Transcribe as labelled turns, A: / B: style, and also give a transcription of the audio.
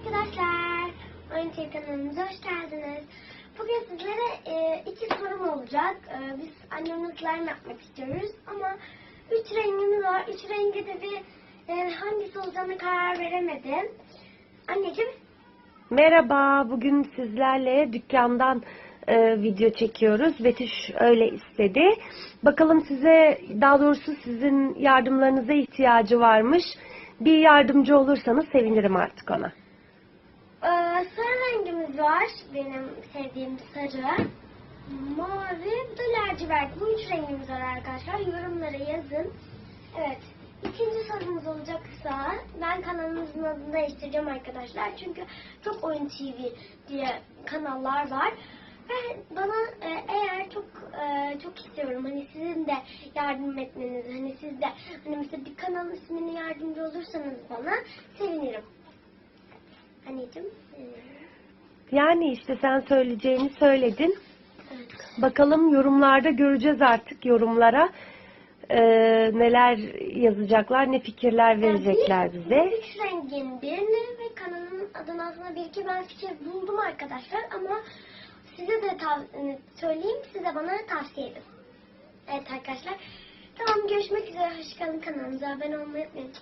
A: arkadaşlar. Oyun TV kanalımıza hoş geldiniz. Bugün sizlere e, iki sorum olacak. E, biz annemle slime yapmak istiyoruz ama üç rengimiz var. Üç rengi de bir e, hangisi olacağını karar veremedim. Anneciğim
B: Merhaba, bugün sizlerle dükkandan e, video çekiyoruz. Betüş öyle istedi. Bakalım size, daha doğrusu sizin yardımlarınıza ihtiyacı varmış. Bir yardımcı olursanız sevinirim artık ona.
A: Sarı rengimiz var. Benim sevdiğim sarı. Mavi, da lacivert. Bu üç rengimiz var arkadaşlar. Yorumlara yazın. Evet. İkinci sorumuz olacaksa ben kanalımızın adını değiştireceğim arkadaşlar. Çünkü çok oyun TV diye kanallar var. Ve bana e, eğer çok e, çok istiyorum hani sizin de yardım etmenizi hani siz de hani mesela bir kanalın ismini yardımcı olursanız bana sevinirim. Anneciğim. e,
B: Yani işte sen söyleyeceğini söyledin.
A: evet.
B: Bakalım yorumlarda göreceğiz artık yorumlara. e, neler yazacaklar, ne fikirler verecekler
A: Yani bir-
B: bize.
A: Üç rengin birini ve kanalın adını aslında bir iki ben fikir buldum arkadaşlar ama size de tav- söyleyeyim size bana tavsiye edin. Evet arkadaşlar. Tamam görüşmek üzere. Hoşçakalın kanalımıza abone olmayı unutmayın.